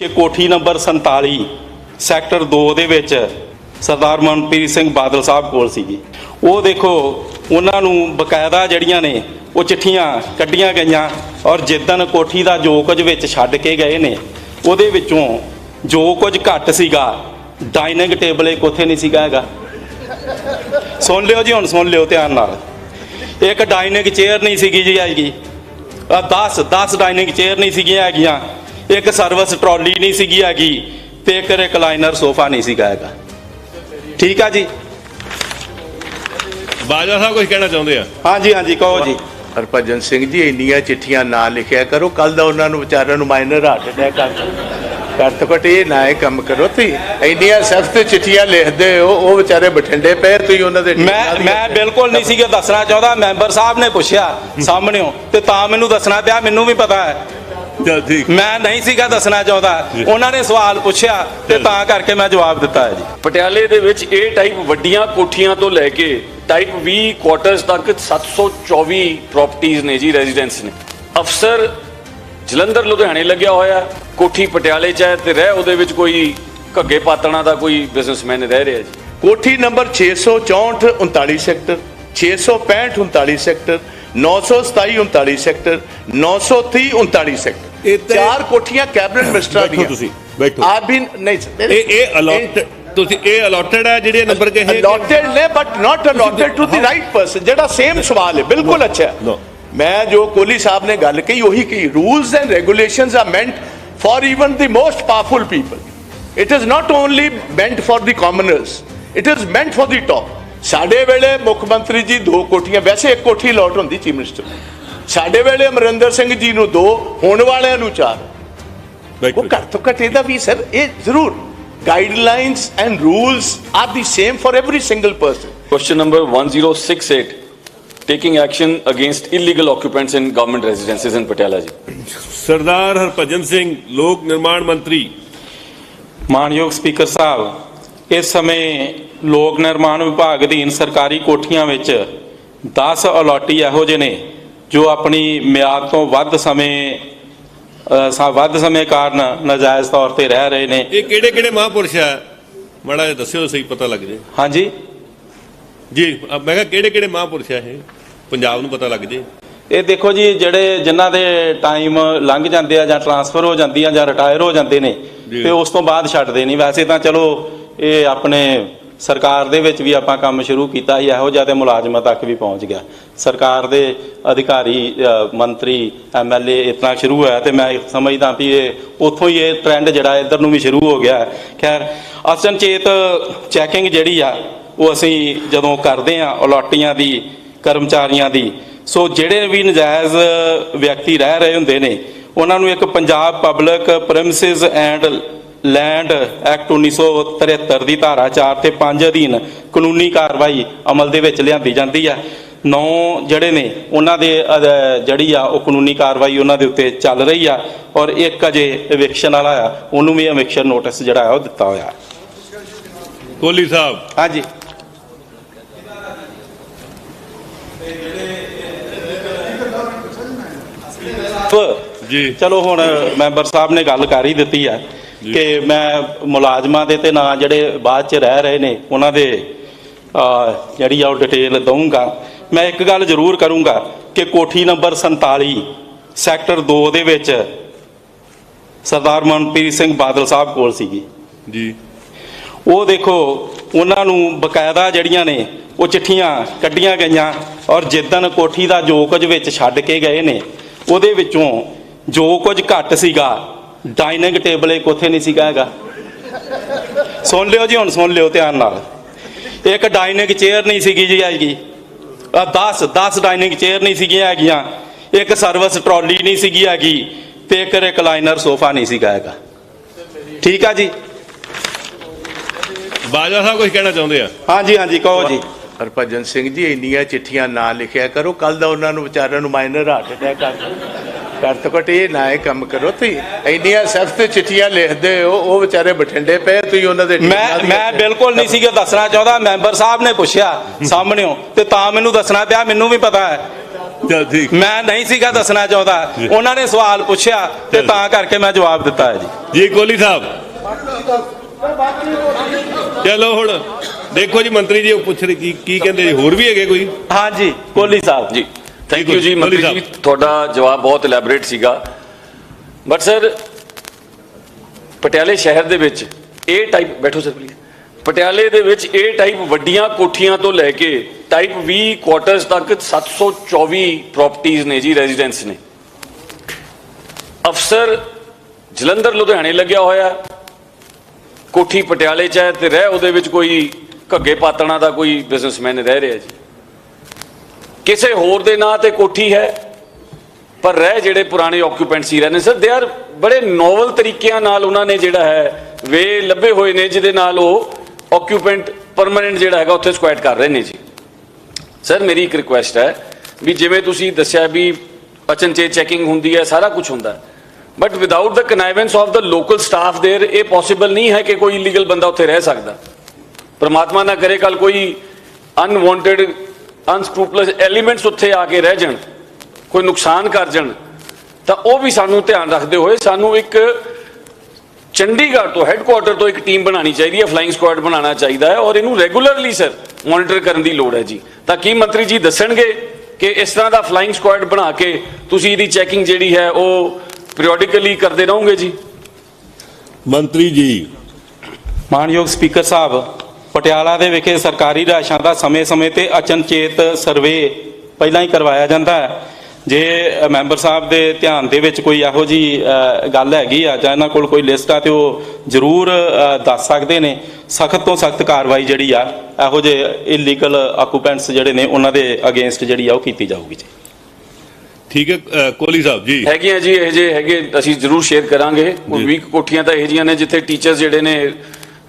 ਕਿ ਕੋਠੀ number 47 sector 2 ਦੇ ਵਿੱਚ ਸਰਦਾਰ ਮਨਪ੍ਰੀਤ ਸਿੰਘ ਬਾਦਲ ਸਾਹਿਬ ਕੋਲ ਸੀਗੀ। ਉਹ ਦੇਖੋ, ਉਹਨਾਂ ਨੂੰ ਬਕਾਇਦਾ ਜਿਹੜੀਆਂ ਨੇ, ਉਹ ਚਿੱਠੀਆਂ ਕੱਢੀਆਂ ਗਈਆਂ ਔਰ ਜਿੱਦਣ ਕੋਠੀ ਦਾ ਜੋ ਕੁਝ ਵਿੱਚ ਛੱਡ ਕੇ ਗਏ ਨੇ, ਉਹਦੇ ਵਿੱਚੋਂ ਜੋ ਕੁਝ ਘੱਟ ਸੀਗਾ ਡਾਈਨਿੰਗ ਟੇਬਲ ਇੱਕ ਉੱਥੇ ਨਹੀਂ ਸੀਗਾ ਹੈਗਾ। ਸੁਣ ਲਿਓ ਜੀ, ਹੁਣ ਸੁਣ ਲਿਓ ਧਿਆਨ ਨਾਲ। ਇੱਕ ਡਾਈਨਿੰਗ ਚੇਅਰ ਨਹੀਂ ਸੀਗੀ ਜੀ ਹੈਗੀ। 10 10 ਡਾਈਨਿੰਗ ਚੇਅਰ ਨਹੀਂ ਸੀਗੀਆਂ ਹੈਗੀਆਂ। ਇੱਕ ਸਰਵਿਸ ਟਰਾਲੀ ਨਹੀਂ ਸੀਗੀ ਹੈਗੀ ਤੇ ਇੱਕ ਰਿਕਲਾਈਨਰ ਸੋਫਾ ਨਹੀਂ ਸੀਗਾ ਹੈਗਾ। ਠੀਕ ਆ ਜੀ? ਬਾਜਵਾ ਸਾਹਿਬ ਕੁਝ ਕਹਿਣਾ ਚਾਹੁੰਦੇ ਆ? ਹਾਂਜੀ ਹਾਂਜੀ ਕਹੋ ਜੀ। ਹਰਭਜਨ ਸਿੰਘ ਜੀ ਇੰਨੀਆਂ ਚਿੱਠੀਆਂ ਨਾ ਲਿਖਿਆ ਕਰੋ। ਕੱਲ ਦਾ ਉਹਨਾਂ ਨੂੰ ਵਿਚਾਰਿਆਂ ਨੂੰ ਮਾਈਨਰ ਹਾਰਟ ਅਟੈਕ ਕਰ। ਘੱਟ ਘੱਟ ਇਹ ਨਾ ਇਹ ਕੰਮ ਕਰੋ। ਤੁਸੀਂ ਇੰਨੀਆਂ ਸਖਤ ਚਿੱਠੀਆਂ ਲਿਖਦੇ ਹੋ ਉਹ ਵਿਚਾਰੇ ਬਠਿੰਡੇ ਪਏ ਤੁਸੀਂ ਉਹਨਾਂ ਦੇ ਮੈਂ ਮੈਂ ਬਿਲਕੁਲ ਨਹੀਂ ਸੀਗਾ ਦੱਸਣਾ ਚਾਹੁੰਦਾ। ਮੈਂਬਰ ਸਾਹਿਬ ਨੇ ਪੁੱਛਿਆ ਸਾਹਮਣਿਓ ਤੇ ਤਾਂ ਮੈਨੂੰ ਦੱਸਣਾ ਪਿਆ ਮੈਨੂੰ ਵੀ ਪਤਾ ਹੈ। ਚਲ ਠੀਕ। ਮੈਂ ਨਹੀਂ ਸੀਗਾ ਦੱਸਣਾ ਚਾਹੁੰਦਾ। ਉਹਨਾਂ ਨੇ ਸਵਾਲ ਪੁੱਛਿਆ ਤੇ ਤਾਂ ਕਰਕੇ ਮੈਂ ਜਵਾਬ ਦਿੱਤਾ ਹੈ ਜੀ। ਪਟਿਆਲੇ ਦੇ ਵਿੱਚ ਇਹ ਟਾਈਪ ਵੱਡੀਆਂ ਕੋਠੀਆਂ ਤੋਂ ਲੈ ਕੇ ਟਾਈਪ 20 ਕੁਆਟਰਸ ਤੱਕ 724 ਪ੍ਰਾਪਰਟੀਆਂ ਨੇ ਜੀ ਰੈਜ਼ੀਡੈਂਸ ਨੇ। ਅਫਸਰ ਜਲੰਧਰ ਲੁਧਿਆਣੇ ਲੱਗਿਆ ਹੋਇਆ ਕੋਠੀ ਪਟਿਆਲੇ ਚ ਹੈ ਤੇ ਰਹਿ ਉਹਦੇ ਵਿੱਚ ਕੋਈ ਘੱਗੇ ਪਾਤਣਾ ਦਾ ਕੋਈ ਬਿਜ਼ਨਸਮੈਨ ਰਹਿ ਰਿਹਾ ਜੀ। ਕੋਠੀ number 664 39 sector 665 39 sector 927 39 sector 930 39 sector. ਚਾਰ ਕੋਠੀਆਂ ਕੈਬਨਿਟ ਮਿਨਿਸਟਰਾਂ ਦੀਆਂ। ਤੁਸੀਂ ਬੈਠੋ। ਆਈ ਬੀਨ ਨਹੀਂ ਇਹ ਇਹ ਅਲੋਟ ਤੁਸੀਂ ਇਹ ਅਲੋਟਡ ਹੈ ਜਿਹੜੇ ਨੰਬਰ ਕਹੇ? ਅਲੋਟਡ ਨੇ but not allotted to the right person ਜਿਹੜਾ ਸੇਮ ਸਵਾਲ ਹੈ ਬਿਲਕੁਲ ਅੱਛਾ ਮੈਂ ਜੋ ਕੋਲੀ ਸਾਹਿਬ ਨੇ ਗੱਲ ਕਹੀ ਉਹੀ ਕਹੀ rules and regulations are meant for even the most powerful people it is not only meant for the commoners it is meant for the top ਸਾਡੇ ਵੇਲੇ ਮੁੱਖ ਮੰਤਰੀ ਜੀ ਦੋ ਕੋਠੀਆਂ ਵੈਸੇ ਇੱਕ ਕੋਠੀ ਲੋਟ ਹੁੰਦੀ ਚੀਫ ਮਿਨਿਸਟਰ। ਸਾਡੇ ਵੇਲੇ ਅਮਰਿੰਦਰ ਸਿੰਘ ਜੀ ਨੂੰ ਦੋ ਹੋਣ ਵਾਲਿਆਂ ਨੂੰ ਚਾਰ ਉਹ ਘੱਟ ਤੋਂ ਘੱਟ ਇਹਦਾ ਵੀ ਸਰ ਇਹ ਜ਼ਰੂਰ guidelines and rules are the same for every single person. Question number 1068 Taking action against illegal occupants in government residences in Patiala. Sardar Harpajan Singh, Lok Nirman Mantri. ਮਾਨਯੋਗ ਸਪੀਕਰ ਸਾਹਿਬ ਇਸ ਸਮੇਂ ਲੋਕ ਨਿਰਮਾਣ ਵਿਭਾਗ ਅਧੀਨ ਸਰਕਾਰੀ ਕੋਠੀਆਂ ਵਿੱਚ 10 ਅਲੋਟੀ ਇਹੋ ਜਿਹੇ ਨੇ ਜੋ ਆਪਣੀ ਮਿਆਦ ਤੋਂ ਵੱਧ ਸਮੇਂ ਸਾ- ਵੱਧ ਸਮੇਂ ਕਾਰਨ ਨਾਜਾਇਜ਼ ਤੌਰ ਤੇ ਰਹਿ ਰਹੇ ਨੇ। ਇਹ ਕਿਹੜੇ ਕਿਹੜੇ ਮਹਾਂਪੁਰਸ਼ ਆ? ਮਾੜਾ ਜਿਹਾ ਦੱਸਿਓ ਸਹੀ ਪਤਾ ਲੱਗ ਜੇ। ਹਾਂਜੀ। ਜੀ ਮੈਂ ਕਿਹਾ ਕਿਹੜੇ ਕਿਹੜੇ ਮਹਾਂਪੁਰਸ਼ ਆ ਇਹ? ਪੰਜਾਬ ਨੂੰ ਪਤਾ ਲੱਗ ਜੇ। ਇਹ ਦੇਖੋ ਜੀ ਜਿਹੜੇ ਜਿਨ੍ਹਾਂ ਦੇ ਟਾਈਮ ਲੰਘ ਜਾਂਦੇ ਆ ਜਾਂ ਟਰਾਂਸਫਰ ਹੋ ਜਾਂਦੀ ਆ ਜਾਂ ਰਿਟਾਇਰ ਹੋ ਜਾਂਦੇ ਨੇ। ਤੇ ਉਸ ਤੋਂ ਬਾਅਦ ਛੱਡਦੇ ਨਹੀਂ। ਵੈਸੇ ਤਾਂ ਚਲੋ ਇਹ ਆਪਣੇ ਸਰਕਾਰ ਦੇ ਵਿੱਚ ਵੀ ਆਪਾਂ ਕੰਮ ਸ਼ੁਰੂ ਕੀਤਾ ਹੀ ਇਹੋ ਜਿਹਾ ਤੇ ਮੁਲਾਜ਼ਮਾਂ ਤੱਕ ਵੀ ਪਹੁੰਚ ਗਿਆ ਸਰਕਾਰ ਦੇ ਅਧਿਕਾਰੀ ਅ, ਮੰਤਰੀ ਐਮਐਲਏ ਇਤਨਾ ਸ਼ੁਰੂ ਹੋਇਆ ਤੇ ਮੈਂ ਸਮਝਦਾ ਵੀ ਇਹ ਉੱਥੋਂ ਹੀ ਇਹ ਟ੍ਰੈਂਡ ਜਿਹੜਾ ਇੱਧਰ ਨੂੰ ਵੀ ਸ਼ੁਰੂ ਹੋ ਗਿਆ ਹੈ। ਖੈਰ ਅਸਨਚੇਤ ਚੈਕਿੰਗ ਜਿਹੜੀ ਆ ਉਹ ਅਸੀਂ ਜਦੋਂ ਕਰਦੇ ਆ ਅਲਾਟੀਆਂ ਦੀ ਕਰਮਚਾਰੀਆਂ ਦੀ ਸੋ ਜਿਹੜੇ ਵੀ ਨਜਾਇਜ਼ ਵਿਅਕਤੀ ਰਹਿ ਰਹੇ ਹੁੰਦੇ ਨੇ ਉਹਨਾਂ ਨੂੰ ਇੱਕ Punjab public premises and land act 1973 ਦੀ ਧਾਰਾ 4 ਤੇ 5 ਅਧੀਨ ਕਾਨੂੰਨੀ ਕਾਰਵਾਈ ਅਮਲ ਦੇ ਵਿੱਚ ਲਿਆਂਦੀ ਜਾਂਦੀ ਹੈ। ਨੌ ਜਿਹੜੇ ਨੇ ਉਹਨਾਂ ਦੇ ਜਿਹੜੀ ਆ ਉਹ ਕਾਨੂੰਨੀ ਕਾਰਵਾਈ ਉਹਨਾਂ ਦੇ ਉੱਤੇ ਚੱਲ ਰਹੀ ਆ ਔਰ ਇੱਕ ਅਜੇ eviction ਵਾਲਾ ਆ ਉਹਨੂੰ ਵੀ eviction ਨੋਟਿਸ ਜਿਹੜਾ ਆ ਉਹ ਦਿੱਤਾ ਹੋਇਆ। ਕੋਹਲੀ ਸਾਹਿਬ। ਹਾਂਜੀ। ਜੀ। ਚਲੋ ਹੁਣ ਮੈਂਬਰ ਸਾਹਿਬ ਨੇ ਗੱਲ ਕਰ ਹੀ ਦਿੱਤੀ ਹੈ ਕਿ ਮੈਂ ਮੁਲਾਜ਼ਮਾਂ ਦੇ ਤੇ ਨਾਂ ਜਿਹੜੇ ਬਾਅਦ ਚ ਰਹਿ ਰਹੇ ਨੇ ਉਹਨਾਂ ਦੇ ਜਿਹੜੀ ਆ ਉਹ ਡਿਟੇਲ ਦਊਂਗਾ। ਮੈਂ ਇੱਕ ਗੱਲ ਜ਼ਰੂਰ ਕਰੂੰਗਾ ਕਿ ਕੋਠੀ ਨੰਬਰ 47 ਸੈਕਟਰ 2 ਦੇ ਵਿੱਚ ਸਰਦਾਰ ਮਨਪ੍ਰੀਤ ਸਿੰਘ ਬਾਦਲ ਸਾਹਿਬ ਕੋਲ ਸੀਗੀ। ਜੀ। ਉਹ ਦੇਖੋ ਉਹਨਾਂ ਨੂੰ ਬਕਾਇਦਾ ਜਿਹੜੀਆਂ ਨੇ ਉਹ ਚਿੱਠੀਆਂ ਕੱਢੀਆਂ ਗਈਆਂ ਔਰ ਜਿੱਦਣ ਕੋਠੀ ਦਾ ਜੋ ਕੁਝ ਵਿੱਚ ਛੱਡ ਕੇ ਗਏ ਨੇ ਉਹਦੇ ਵਿੱਚੋਂ ਜੋ ਕੁਝ ਘੱਟ ਸੀਗਾ ਡਾਈਨਿੰਗ ਟੇਬਲ ਇੱਕ ਉੱਥੇ ਨਹੀਂ ਸੀਗਾ ਹੈਗਾ। ਸੁਣ ਲਿਓ ਜੀ ਹੁਣ ਸੁਣ ਲਿਓ ਧਿਆਨ ਨਾਲ। ਇੱਕ ਡਾਈਨਿੰਗ ਚੇਅਰ ਨਹੀਂ ਸੀਗੀ ਜੀ ਹੈਗੀ। 10 10 ਡਾਈਨਿੰਗ ਚੇਅਰ ਨਹੀਂ ਸੀਗੀਆਂ ਹੈਗੀਆਂ। ਇੱਕ ਸਰਵਿਸ ਟਰਾਲੀ ਨਹੀਂ ਸੀਗੀ ਹੈਗੀ ਤੇ ਇੱਕ ਰਿਕਲਾਈਨਰ ਸੋਫਾ ਨਹੀਂ ਸੀਗਾ ਹੈਗਾ। ਠੀਕ ਆ ਜੀ? ਬਾਜਵਾ ਸਾਹਿਬ ਕੁਝ ਕਹਿਣਾ ਚਾਹੁੰਦੇ ਆ? ਹਾਂਜੀ ਹਾਂਜੀ ਕਹੋ ਜੀ। ਹਰਭਜਨ ਸਿੰਘ ਜੀ ਇੰਨੀਆਂ ਚਿੱਠੀਆਂ ਨਾ ਲਿਖਿਆ ਕਰੋ। ਕੱਲ ਦਾ ਉਹਨਾਂ ਨੂੰ ਵਿਚਾਰਿਆਂ ਨੂੰ ਮਾਈਨਰ ਹਾਰਟ ਅਟੈਕ ਕਰ ਘੱਟ ਤੋਂ ਘੱਟ ਇਹ ਨਾ ਇਹ ਕੰਮ ਕਰੋ। ਤੁਸੀਂ ਇੰਨੀਆਂ ਸਖਤ ਚਿੱਠੀਆਂ ਲਿਖਦੇ ਹੋ ਉਹ ਵਿਚਾਰੇ ਬਠਿੰਡੇ ਪਏ ਤੁਸੀਂ ਉਹਨਾਂ ਦੇ ਮੈਂ ਮੈਂ ਬਿਲਕੁਲ ਨਹੀਂ ਸੀਗਾ ਦੱਸਣਾ ਚਾਹੁੰਦਾ ਮੈਂਬਰ ਸਾਹਿਬ ਨੇ ਪੁੱਛਿਆ ਸਾਹਮਣਿਓ ਤੇ ਤਾਂ ਮੈਨੂੰ ਦੱਸਣਾ ਪਿਆ ਮੈਨੂੰ ਵੀ ਪਤਾ ਹੈ। ਮੈਂ ਨਹੀਂ ਸੀਗਾ ਦੱਸਣਾ ਚਾਹੁੰਦਾ ਉਹਨਾਂ ਨੇ ਸਵਾਲ ਪੁੱਛਿਆ ਤੇ ਤਾਂ ਕਰਕੇ ਮੈਂ ਜਵਾਬ ਦਿੱਤਾ ਹੈ ਜੀ। ਜੀ ਕੋਹਲੀ ਸਾਹਿਬ। ਚਲੋ ਹੁਣ ਦੇਖੋ ਜੀ ਮੰਤਰੀ ਜੀ ਉਹ ਪੁੱਛ ਰਹੇ ਕੀ ਕੀ ਕਹਿੰਦੇ ਹੋਰ ਵੀ ਹੈਗੇ ਕੋਈ? ਹਾਂਜੀ ਕੋਹਲੀ ਸਾਹਿਬ। ਜੀ। ਥੈਂਕ ਯੂ ਜੀ ਮੰਤਰੀ। ਜੀ ਤੁਹਾਡਾ ਜਵਾਬ ਬਹੁਤ ਇਲੈਬੋਰੇਟ ਸੀਗਾ ਬਟ ਸਰ ਪਟਿਆਲੇ ਸ਼ਹਿਰ ਦੇ ਵਿੱਚ ਇਹ ਟਾਈਪ ਬੈਠੋ ਸਰ ਪਲੀਜ਼ ਪਟਿਆਲੇ ਦੇ ਵਿੱਚ ਇਹ ਟਾਈਪ ਵੱਡੀਆਂ ਕੋਠੀਆਂ ਤੋਂ ਲੈ ਕੇ ਟਾਈਪ 20 ਕੁਆਟਰਸ ਤੱਕ 724 ਪ੍ਰਾਪਰਟੀਆਂ ਨੇ ਜੀ ਰੈਜ਼ੀਡੈਂਸ ਨੇ ਅਫਸਰ ਜਲੰਧਰ ਲੁਧਿਆਣੇ ਲੱਗਿਆ ਹੋਇਆ ਕੋਠੀ ਪਟਿਆਲੇ ਚ ਹੈ ਤੇ ਰਹਿ ਉਹਦੇ ਵਿੱਚ ਕੋਈ ਘੱਗੇ ਪਾਤਣਾ ਦਾ ਕੋਈ ਬਿਜ਼ਨਸਮੈਨ ਰਹਿ ਰਿਹਾ ਜੀ ਕਿਸੇ ਹੋਰ ਦੇ ਨਾਂ ਤੇ ਕੋਠੀ ਹੈ ਪਰ ਰਹਿ ਜਿਹੜੇ ਪੁਰਾਣੇ ਆਕੂਪੈਂਟ ਸੀ ਰਹੇ ਨੇ ਸਰ ਦੇ ਆਰ ਬੜੇ ਨੋਵਲ ਤਰੀਕਿਆਂ ਨਾਲ ਉਹਨਾਂ ਨੇ ਜਿਹੜਾ ਹੈ ਵੇ ਲੱਭੇ ਹੋਏ ਨੇ ਜਿਹਦੇ ਨਾਲ ਉਹ ਆਕੂਪੈਂਟ ਪਰਮਨੈਂਟ ਜਿਹੜਾ ਹੈਗਾ ਉੱਥੇ ਸਕੁਐਟ ਕਰ ਰਹੇ ਨੇ ਜੀ ਸਰ ਮੇਰੀ ਇੱਕ ਰਿਕੁਐਸਟ ਹੈ ਵੀ ਜਿਵੇਂ ਤੁਸੀਂ ਦੱਸਿਆ ਵੀ ਅਚਨਚੇ ਚੈਕਿੰਗ ਹੁੰਦੀ ਹੈ ਸਾਰਾ ਕੁਝ ਹੁੰਦਾ ਹੈ but without the connivance of the local staff there ਇਹ ਪੋਸੀਬਲ ਨਹੀਂ ਹੈ ਕਿ ਕੋਈ ਇਲੀਗਲ ਬੰਦਾ ਉੱਥੇ ਰਹਿ ਸਕਦਾ ਪਰਮਾਤਮਾ ਨਾ ਕਰੇ ਕੱਲ ਕੋਈ ਅਨਵਾਂਟਡ ਅਨਸਕ੍ਰੂਪਲਸ ਐਲੀਮੈਂਟਸ ਉੱਥੇ ਆ ਕੇ ਰਹਿ ਜਾਣ ਕੋਈ ਨੁਕਸਾਨ ਕਰ ਜਾਣ ਤਾਂ ਉਹ ਵੀ ਸਾਨੂੰ ਧਿਆਨ ਰੱਖਦੇ ਹੋਏ ਸਾਨੂੰ ਇੱਕ ਚੰਡੀਗੜ੍ਹ ਤੋਂ ਹੈੱਡਕੁਆਟਰ ਤੋਂ ਇੱਕ ਟੀਮ ਬਣਾਉਣੀ ਚਾਹੀਦੀ ਹੈ ਫਲਾਈਂਗ ਸਕੁਆਡ ਬਣਾਉਣਾ ਚਾਹੀਦਾ ਹੈ ਔਰ ਇਹਨੂੰ ਰੈਗੂਲਰਲੀ ਸਰ ਮੋਨੀਟਰ ਕਰਨ ਦੀ ਲੋੜ ਹੈ ਜੀ। ਤਾਂ ਕੀ ਮੰਤਰੀ ਜੀ ਦੱਸਣਗੇ ਕਿ ਇਸ ਤਰ੍ਹਾਂ ਦਾ ਫਲਾਈਂਗ ਸਕੁਆਡ ਬਣਾ ਕੇ ਤੁਸੀਂ ਇਹਦੀ ਚੈਕਿੰਗ ਜਿਹੜੀ ਹੈ ਉਹ ਪੀਰੀਓਡਿਕਲੀ ਕਰਦੇ ਰਹੋਗੇ ਜੀ? ਮੰਤਰੀ ਜੀ। ਮਾਨਯੋਗ ਸਪੀਕਰ ਸਾਹਿਬ ਪਟਿਆਲਾ ਦੇ ਵਿਖੇ ਸਰਕਾਰੀ ਰਾਸ਼ਾਂ ਦਾ ਸਮੇਂ-ਸਮੇਂ ਤੇ ਅਚਨਚੇਤ ਸਰਵੇ ਪਹਿਲਾਂ ਹੀ ਕਰਵਾਇਆ ਜਾਂਦਾ ਹੈ। ਜੇ ਮੈਂਬਰ ਸਾਹਿਬ ਦੇ ਧਿਆਨ ਦੇ ਵਿੱਚ ਕੋਈ ਇਹੋ ਜੀ ਗੱਲ ਹੈਗੀ ਆ ਜਾਂ ਇਹਨਾਂ ਕੋਲ ਕੋਈ ਲਿਸਟ ਆ ਤੇ ਉਹ ਜ਼ਰੂਰ ਦੱਸ ਸਕਦੇ ਨੇ। ਸਖਤ ਤੋਂ ਸਖਤ ਕਾਰਵਾਈ ਜਿਹੜੀ ਆ ਇਹੋ ਜਿਹੇ ਇਲੀਗਲ ਆਕੂਪੈਂਟਸ ਜਿਹੜੇ ਨੇ ਉਹਨਾਂ ਦੇ ਅਗੇਂਸਟ ਜਿਹੜੀ ਆ ਉਹ ਕੀਤੀ ਜਾਊਗੀ ਜੀ। ਠੀਕ ਹੈ ਅ, ਕੋਹਲੀ ਸਾਹਿਬ ਜੀ। ਹੈਗੀਆਂ ਜੀ ਇਹ ਜੇ ਹੈਗੇ ਅਸੀਂ ਜ਼ਰੂਰ ਸ਼ੇਅਰ ਕਰਾਂਗੇ। ਉਹ ਜੀ। 20 ਕੋਠੀਆਂ ਤਾਂ ਇਹ ਜੀਆਂ ਨੇ ਜਿੱਥੇ ਟੀਚਰਸ ਜਿਹੜੇ ਨੇ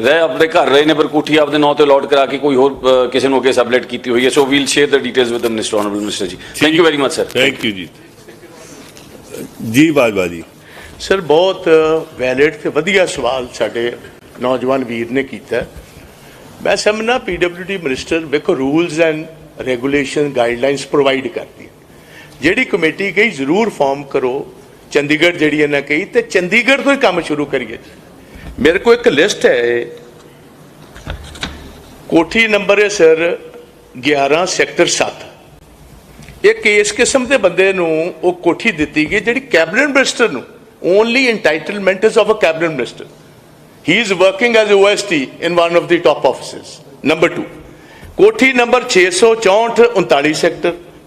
ਰਹਿ ਆਪਣੇ ਘਰ ਰਹੇ ਨੇ ਪਰ ਕੋਠੀ ਆਪਦੇ ਨਾਂ ਤੇ ਅਲਾਟ ਕਰਾ ਕੇ ਕੋਈ ਹੋਰ ਕਿਸੇ ਨੂੰ ਅੱਗੇ ਸਬਲੇਟ ਕੀਤੀ ਹੋਈ ਹੈ। So we'll share the details with the minister honourable minister ji thank you very much sir thank you ji ji Bajwa ਜੀ ਸਰ ਬਹੁਤ ਵੈਲਿਡ ਤੇ ਵਧੀਆ ਸਵਾਲ ਸਾਡੇ ਨੌਜਵਾਨ ਵੀਰ ਨੇ ਕੀਤਾ। ਮੈਂ ਸਮਝਣਾ ਪੀਡਬਲਯੂਡੀ ਮਿਨਿਸਟਰ ਵੇਖੋ rules and regulation guidelines provide ਕਰਦੀ ਹੈ। ਜਿਹੜੀ ਕਮੇਟੀ ਕਹੀ ਜ਼ਰੂਰ ਫਾਰਮ ਕਰੋ। ਚੰਡੀਗੜ੍ਹ ਜਿਹੜੀ ਇਹਨਾਂ ਕਹੀ ਤੇ ਚੰਡੀਗੜ੍ਹ ਤੋਂ ਹੀ ਕੰਮ ਸ਼ੁਰੂ ਕਰੀਏ। ਮੇਰੇ ਕੋਲ ਇੱਕ ਲਿਸਟ ਹੈ। ਕੋਠੀ ਨੰਬਰ ਹੈ ਸਰ 11 ਸੈਕਟਰ 7 ਇੱਕ ਇਸ ਕਿਸਮ ਦੇ ਬੰਦੇ ਨੂੰ ਉਹ ਕੋਠੀ ਦਿੱਤੀ ਗਈ ਜਿਹੜੀ ਕੈਬਨਿਟ ਮਿਨਿਸਟਰ ਨੂੰ only entitlement is of a cabinet minister. He is working as OST in one of the top offices number 2 ਕੋਠੀ ਨੰਬਰ 664 39 ਸੈਕਟਰ।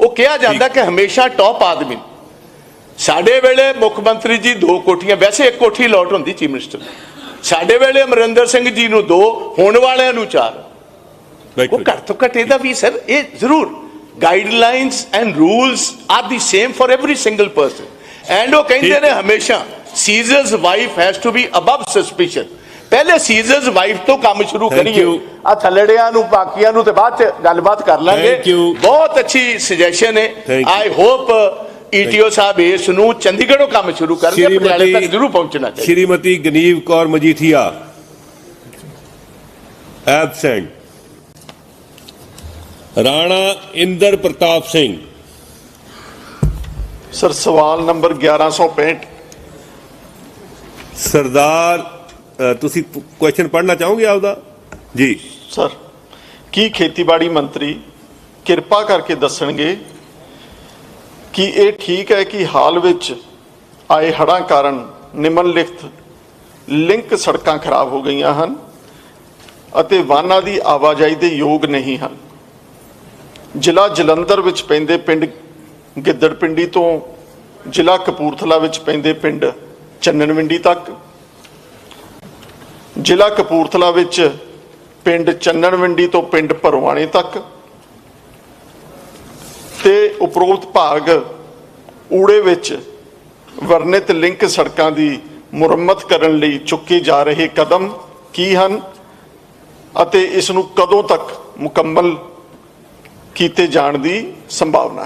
ਉਹ ਕਿਹਾ ਜਾਂਦਾ ਕਿ ਹਮੇਸ਼ਾ ਟੌਪ ਆਦਮੀ। ਸਾਡੇ ਵੇਲੇ ਮੁੱਖ ਮੰਤਰੀ ਜੀ ਦੋ ਕੋਠੀਆਂ ਵੈਸੇ ਇੱਕ ਕੋਠੀ ਲੋਟ ਹੁੰਦੀ ਚੀਫ ਮਿਨਿਸਟਰ ਸਾਡੇ ਵੇਲੇ ਅਮਰਿੰਦਰ ਸਿੰਘ ਜੀ ਨੂੰ ਦੋ ਹੋਣ ਵਾਲਿਆਂ ਨੂੰ ਚਾਰ। ਉਹ ਘੱਟ ਤੋਂ ਘੱਟ ਇਹਦਾ ਵੀ ਸਰ ਇਹ ਜ਼ਰੂਰ। Guidelines and rules are the same for every single person and ਉਹ ਕਹਿੰਦੇ ਨੇ ਹਮੇਸ਼ਾ Caesar's wife has to be above suspicion ਪਹਿਲੇ ਸੀਜ਼ਰਸ ਵਾਈਫ ਤੋਂ ਕੰਮ ਸ਼ੁਰੂ ਕਰੀਏ. ਆ ਥੱਲੜਿਆਂ ਨੂੰ ਬਾਕੀਆਂ ਨੂੰ ਤੇ ਬਾਅਦ ਚ ਗੱਲਬਾਤ ਕਰ ਲਾਂਗੇ. ਬਹੁਤ ਅੱਛੀ ਸੁਜੈਸ਼ਨ ਹੈ. ਆਈ ਹੋਪ ਈਟੀਓ ਸਾਹਿਬ ਇਸ ਨੂੰ ਚੰਡੀਗੜ੍ਹੋਂ ਕੰਮ ਸ਼ੁਰੂ ਕਰਨਗੇ ਪਟਿਆਲੇ ਤੱਕ ਜ਼ਰੂਰ ਪਹੁੰਚਣਾ ਚਾਹੀਦਾ। ਸ਼੍ਰੀਮਤੀ ਗਨੀਵ ਕੌਰ ਮਜੀਠੀਆ। ਐਬਸੈਂਟ ਰਾਣਾ ਇੰਦਰ ਪ੍ਰਤਾਪ ਸਿੰਘ। ਸਰ ਸਵਾਲ ਨੰਬਰ 1165 ਸਰਦਾਰ ਤੁਸੀਂ ਕੁਐਸਚਨ ਪੜ੍ਹਨਾ ਚਾਹੋਗੇ ਆਪਦਾ? ਜੀ। ਸਰ ਕੀ ਖੇਤੀਬਾੜੀ ਮੰਤਰੀ ਕਿਰਪਾ ਕਰਕੇ ਦੱਸਣਗੇ ਕਿ ਇਹ ਠੀਕ ਹੈ ਕਿ ਹਾਲ ਵਿੱਚ ਆਏ ਹੜ੍ਹਾਂ ਕਾਰਨ ਨਿਮਨਲਿਖਤ ਲਿੰਕ ਸੜਕਾਂ ਖਰਾਬ ਹੋ ਗਈਆਂ ਹਨ ਅਤੇ ਵਾਹਨਾਂ ਦੀ ਆਵਾਜਾਈ ਦੇ ਯੋਗ ਨਹੀਂ ਹਨ? ਜ਼ਿਲ੍ਹਾ ਜਲੰਧਰ ਵਿੱਚ ਪੈਂਦੇ ਪਿੰਡ ਗਿੱਦੜਪਿੰਡੀ ਤੋਂ ਜ਼ਿਲ੍ਹਾ ਕਪੂਰਥਲਾ ਵਿੱਚ ਪੈਂਦੇ ਪਿੰਡ ਚੰਨਣਵਿੰਡੀ ਤੱਕ ਜ਼ਿਲ੍ਹਾ ਕਪੂਰਥਲਾ ਵਿੱਚ ਪਿੰਡ ਚੰਨਣਵਿੰਡੀ ਤੋਂ ਪਿੰਡ ਭਰਵਾਣੇ ਤੱਕ ਤੇ ਉਪਰੋਕਤ ਭਾਗ ਊੜੇ ਵਿੱਚ ਵਰਣਿਤ ਲਿੰਕ ਸੜਕਾਂ ਦੀ ਮੁਰੰਮਤ ਕਰਨ ਲਈ ਚੁੱਕੇ ਜਾ ਰਹੇ ਕਦਮ ਕੀ ਹਨ ਅਤੇ ਇਸ ਨੂੰ ਕਦੋਂ ਤੱਕ ਮੁਕੰਮਲ ਕੀਤੇ ਜਾਣ ਦੀ ਸੰਭਾਵਨਾ ਹੈ।